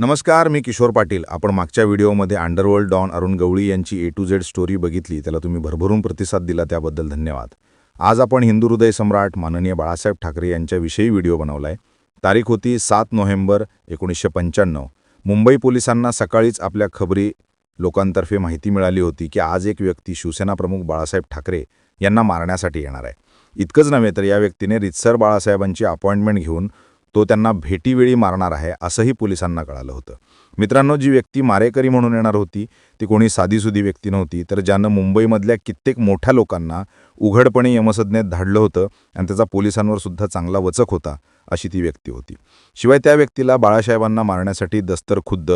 नमस्कार मी किशोर पाटील. आपण मागच्या व्हिडिओमध्ये अंडरवर्ल्ड डॉन अरुण गवळी यांची ए टू झेड स्टोरी बघितली. त्याला तुम्ही भरभरून प्रतिसाद दिला त्याबद्दल धन्यवाद. आज आपण हिंदू हृदय सम्राट माननीय बाळासाहेब ठाकरे यांच्याविषयी व्हिडिओ बनवलाय. तारीख होती सात नोव्हेंबर एकोणीसशे पंच्याण्णव. मुंबई पोलिसांना सकाळीच आपल्या खबरी लोकांतर्फे माहिती मिळाली होती की आज एक व्यक्ती शिवसेना प्रमुख बाळासाहेब ठाकरे यांना मारण्यासाठी येणार आहे. इतकंच नव्हे तर या व्यक्तीने रितसर बाळासाहेबांची अपॉइंटमेंट घेऊन तो त्यांना भेटीवेळी मारणार आहे असंही पोलिसांना कळालं होतं. मित्रांनो जी व्यक्ती मारेकरी म्हणून येणार होती ती कोणी साधीसुधी व्यक्ती नव्हती तर ज्यानं मुंबईमधल्या कित्येक मोठ्या लोकांना उघडपणे यमसज्ञेत धाडलं होतं आणि त्याचा पोलिसांवर सुद्धा चांगला वचक होता अशी ती व्यक्ती होती. शिवाय त्या व्यक्तीला बाळासाहेबांना मारण्यासाठी दस्तर खुद्द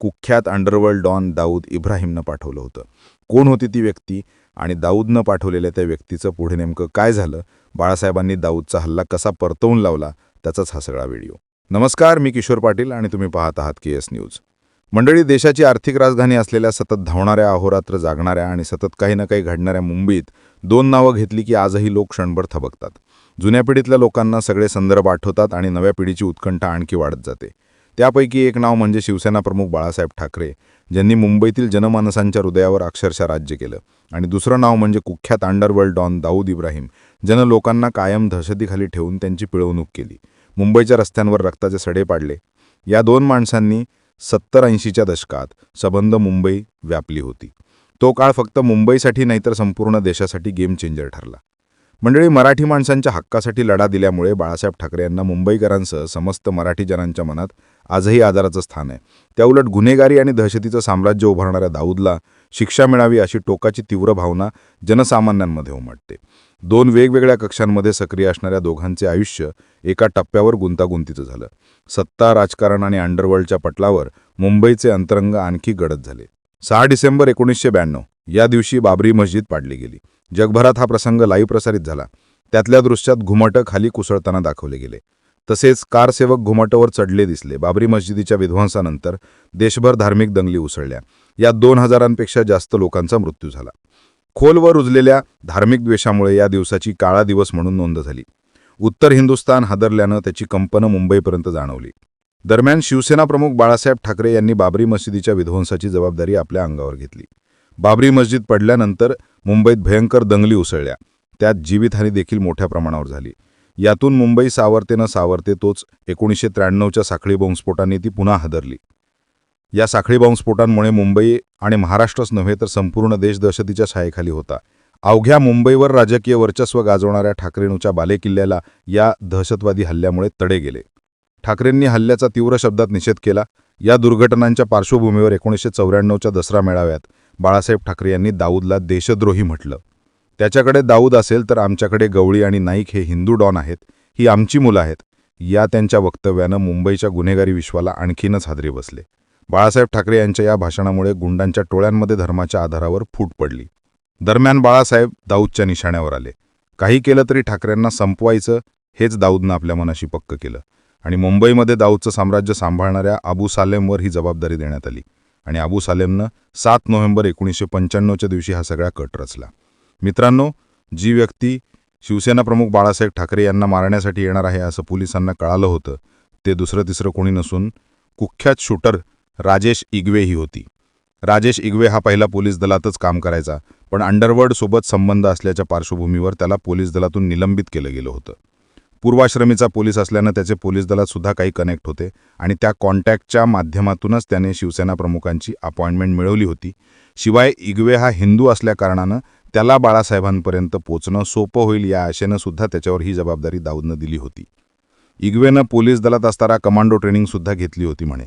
कुख्यात अंडरवर्ल्ड डॉन दाऊद इब्राहिमनं पाठवलं होतं. कोण होती ती व्यक्ती आणि दाऊदनं पाठवलेल्या त्या व्यक्तीचं पुढे नेमकं काय झालं? बाळासाहेबांनी दाऊदचा हल्ला कसा परतवून लावला? त्याचाच हा सगळा व्हिडिओ. नमस्कार मी किशोर पाटील आणि तुम्ही पाहत आहात के एस न्यूज. मंडळी देशाची आर्थिक राजधानी असलेल्या सतत धावणाऱ्या अहोरात्र जागणाऱ्या आणि सतत काही ना काही घडणाऱ्या मुंबईत दोन नावं घेतली की आजही लोक क्षणभर थबकतात. जुन्या पिढीतल्या लोकांना सगळे संदर्भ आठवतात आणि नव्या पिढीची उत्कंठा आणखी वाढत जाते. त्यापैकी एक नाव म्हणजे शिवसेना प्रमुख बाळासाहेब ठाकरे ज्यांनी मुंबईतील जनमानसांच्या हृदयावर अक्षरशः राज्य केलं. आणि दुसरं नाव म्हणजे कुख्यात अंडरवर्ल्ड डॉन दाऊद इब्राहिम ज्यानं लोकांना कायम दहशतीखाली ठेवून त्यांची पिळवणूक केली. मुंबईच्या रस्त्यांवर रक्ताचे सडे पाडले. या दोन माणसांनी सत्तर ऐंशीच्या दशकात सबंध मुंबई व्यापली होती. तो काळ फक्त मुंबईसाठी नाही तर संपूर्ण देशासाठी गेम चेंजर ठरला. मंडळी मराठी माणसांच्या हक्कासाठी लढा दिल्यामुळे बाळासाहेब ठाकरे यांना मुंबईकरांसह समस्त मराठी जनांच्या मनात आजही आदाराचं स्थान आहे. त्याउलट गुन्हेगारी आणि दहशतीचं साम्राज्य उभारणाऱ्या दाऊदला शिक्षा मिळावी अशी टोकाची तीव्र भावना जनसामान्यांमध्ये उमटते. दोन वेगवेगळ्या कक्षांमध्ये सक्रिय असणाऱ्या दोघांचे आयुष्य एका टप्प्यावर गुंतागुंतीचं झालं. सत्ता राजकारण आणि अंडरवर्ल्डच्या पटलावर मुंबईचे अंतरंग आणखी गडद झाले. सहा डिसेंबर एकोणीसशे ब्याण्णव या दिवशी बाबरी मस्जिद पाडली गेली. जगभरात हा प्रसंग लाईव्ह प्रसारित झाला. त्यातल्या दृश्यात घुमटं खाली कुसळताना दाखवले गेले. तसेच कारसेवक घुमटवर चढले दिसले. बाबरी मस्जिदीच्या विध्वंसानंतर देशभर धार्मिक दंगली उसळल्या. यात दोन हजारांपेक्षा जास्त लोकांचा मृत्यू झाला. खोलवर रुजलेल्या धार्मिक द्वेषामुळे या दिवसाची काळा दिवस म्हणून नोंद झाली. उत्तर हिंदुस्थान हादरल्यानं त्याची कंपनं मुंबईपर्यंत जाणवली. दरम्यान शिवसेना प्रमुख बाळासाहेब ठाकरे यांनी बाबरी मशिदीच्या विध्वंसाची जबाबदारी आपल्या अंगावर घेतली. बाबरी मस्जिद पडल्यानंतर मुंबईत भयंकर दंगली उसळल्या. त्यात जीवितहानी देखील मोठ्या प्रमाणावर झाली. यातून मुंबई सावरते न सावरते तोच एकोणीसशे त्र्याण्णवच्या साखळी बॉम्बस्फोटाने ती पुन्हा हादरली. या साखळी बॉम्बस्फोटांमुळे मुंबई आणि महाराष्ट्रच नव्हे तर संपूर्ण देश दहशतीच्या छायेखाली होता. अवघ्या मुंबईवर राजकीय वर्चस्व गाजवणाऱ्या ठाकरेंच्या बालेकिल्ल्याला या दहशतवादी हल्ल्यामुळे तडे गेले. ठाकरेंनी हल्ल्याचा तीव्र शब्दात निषेध केला. या दुर्घटनांच्या पार्श्वभूमीवर एकोणीसशे चौऱ्याण्णवच्या दसरा मेळाव्यात बाळासाहेब ठाकरे यांनी दाऊदला देशद्रोही म्हटलं. त्याच्याकडे दाऊद असेल तर आमच्याकडे गवळी आणि नाईक हे हिंदू डॉन आहेत ही आमची मुलं आहेत. या त्यांच्या वक्तव्यानं मुंबईच्या गुन्हेगारी विश्वाला आणखीनच हादरी बसले. बाळासाहेब ठाकरे यांच्या या भाषणामुळे गुंडांच्या टोळ्यांमध्ये धर्माच्या आधारावर फूट पडली. दरम्यान बाळासाहेब दाऊदच्या निशाण्यावर आले. काही केलं तरी ठाकरेंना संपवायचं हेच दाऊदनं आपल्या मनाशी पक्क केलं. आणि मुंबईमध्ये दाऊदचं साम्राज्य सांभाळणाऱ्या अबू सालेमवर ही जबाबदारी देण्यात आली. आणि अबू सालेमनं सात नोव्हेंबर एकोणीसशे पंच्याण्णवच्या दिवशी हा सगळा कट रचला. मित्रांनो जी व्यक्ती शिवसेना प्रमुख बाळासाहेब ठाकरे यांना मारण्यासाठी येणार आहे असं पोलिसांना कळालं होतं ते दुसरं तिसरं कोणी नसून कुख्यात शूटर राजेश इगवे ही होती. राजेश इगवे हा पहिला पोलीस दलातच काम करायचा पण अंडरवर्ल्ड सोबत संबंध असल्याच्या पार्श्वभूमीवर त्याला पोलीस दलातून निलंबित केलं गेलं होतं. पूर्वाश्रमीचा पोलीस असल्यानं त्याचे पोलीस दलात सुद्धा काही कनेक्ट होते आणि त्या कॉन्टॅक्टच्या माध्यमातूनच त्याने शिवसेना प्रमुखांची अपॉइंटमेंट मिळवली होती. शिवाय इगवे हा हिंदू असल्याकारणानं त्याला बाळासाहेबांपर्यंत पोचणं सोपं होईल या आशेनं सुद्धा त्याच्यावर ही जबाबदारी दाऊदनं दिली होती. इग्वेनं पोलीस दलात असताना कमांडो ट्रेनिंगसुद्धा घेतली होती म्हणे.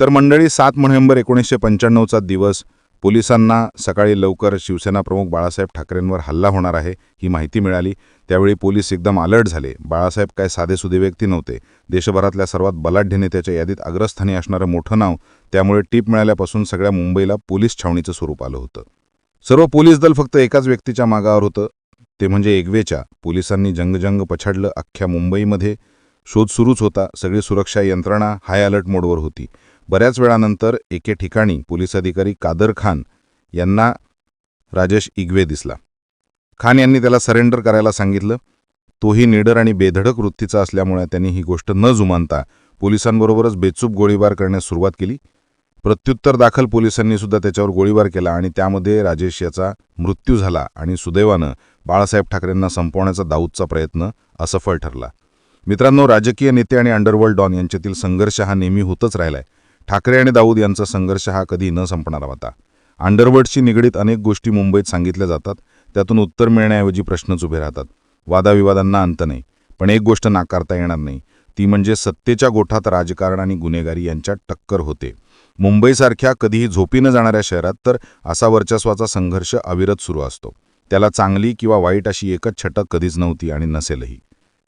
तर मंडळी सात नोव्हेंबर एकोणीसशे पंच्याण्णवचा दिवस पोलिसांना सकाळी लवकर शिवसेना प्रमुख बाळासाहेब ठाकरेंवर हल्ला होणार आहे ही माहिती मिळाली. त्यावेळी पोलीस एकदम अलर्ट झाले. बाळासाहेब काय साधेसुधे व्यक्ती नव्हते. देशभरातल्या सर्वात बलाढ्य नेत्याच्या यादीत अग्रस्थानी असणारं मोठं नाव त्यामुळे टीप मिळाल्यापासून सगळ्या मुंबईला पोलीस छावणीचं स्वरूप आलं होतं. सर्व पोलीस दल फक्त एकाच व्यक्तीच्या मागावर होतं. ते म्हणजे एगवेच्या पोलिसांनी जंगजंग पछाडलं. अख्ख्या मुंबईमध्ये शोध सुरूच होता. सगळी सुरक्षा यंत्रणा हाय अलर्ट मोडवर होती. बऱ्याच वेळानंतर एके ठिकाणी पोलीस अधिकारी कादर खान यांना राजेश इगवे दिसला. खान यांनी त्याला सरेंडर करायला सांगितलं. तोही निडर आणि बेधडक वृत्तीचा असल्यामुळे त्यांनी ही गोष्ट न जुमानता पोलिसांबरोबरच बेचूप गोळीबार करण्यास सुरुवात केली. प्रत्युत्तर दाखल पोलिसांनी सुद्धा त्याच्यावर गोळीबार केला आणि त्यामध्ये राजेश याचा मृत्यू झाला आणि सुदैवानं बाळासाहेब ठाकरेंना संपवण्याचा दाऊदचा प्रयत्न असफल ठरला. मित्रांनो राजकीय नेते आणि अंडरवर्ल्ड डॉन यांच्यातील संघर्ष हा नेहमी होतच राहिलाय. ठाकरे आणि दाऊद यांचा संघर्ष हा कधी न संपणारा होता. अंडरवर्ल्डशी निगडीत अनेक गोष्टी मुंबईत सांगितल्या जातात त्यातून उत्तर मिळण्याऐवजी प्रश्नच उभे राहतात. वादाविवादांना अंत नाही पण एक गोष्ट नाकारता येणार नाही. ती म्हणजे सत्तेच्या गोठात राजकारण आणि गुन्हेगारी यांच्यात टक्कर होते. मुंबईसारख्या कधीही झोपी न जाणाऱ्या शहरात तर असा वर्चस्वाचा संघर्ष अविरत सुरू असतो. त्याला चांगली किंवा वाईट अशी एकच छटक कधीच नव्हती आणि नसेलही.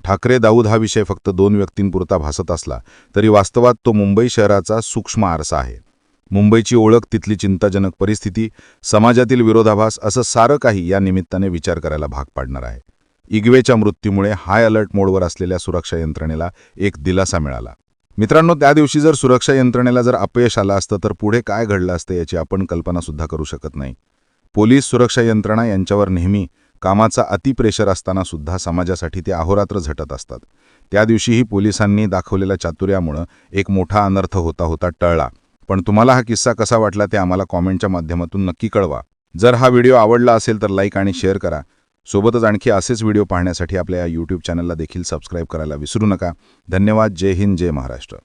ठाकरे दाऊद हा विषय फक्त दोन व्यक्तींपुरता भासत असला तरी वास्तवात तो मुंबई शहराचा सूक्ष्म आरसा आहे. मुंबईची ओळख तिथली चिंताजनक परिस्थिती समाजातील विरोधाभास असं सारं काही या निमित्ताने विचार करायला भाग पाडणार आहे. इगवेच्या मृत्यूमुळे हाय अलर्ट मोडवर असलेल्या सुरक्षा यंत्रणेला एक दिलासा मिळाला. मित्रांनो त्या दिवशी जर सुरक्षा यंत्रणेला जर अपयश आलं असतं तर पुढे काय घडलं असतं याची आपण कल्पनासुद्धा करू शकत नाही. पोलीस सुरक्षा यंत्रणा यांच्यावर नेहमी कामाचा अतिप्रेशर असताना सुद्धा समाजासाठी ते अहोरात्र झटत असतात. त्या दिवशीही पोलिसांनी दाखवलेल्या चातुर्यामुळं एक मोठा अनर्थ होता होता टळला. पण तुम्हाला हा किस्सा कसा वाटला ते आम्हाला कॉमेंटच्या माध्यमातून नक्की कळवा. जर हा व्हिडिओ आवडला असेल तर लाईक आणि शेअर करा. सोबतच आणखी असेच व्हिडिओ पाहण्यासाठी आपल्या या यूट्यूब चॅनलला देखील सबस्क्राईब करायला विसरू नका. धन्यवाद. जय हिंद. जय महाराष्ट्र.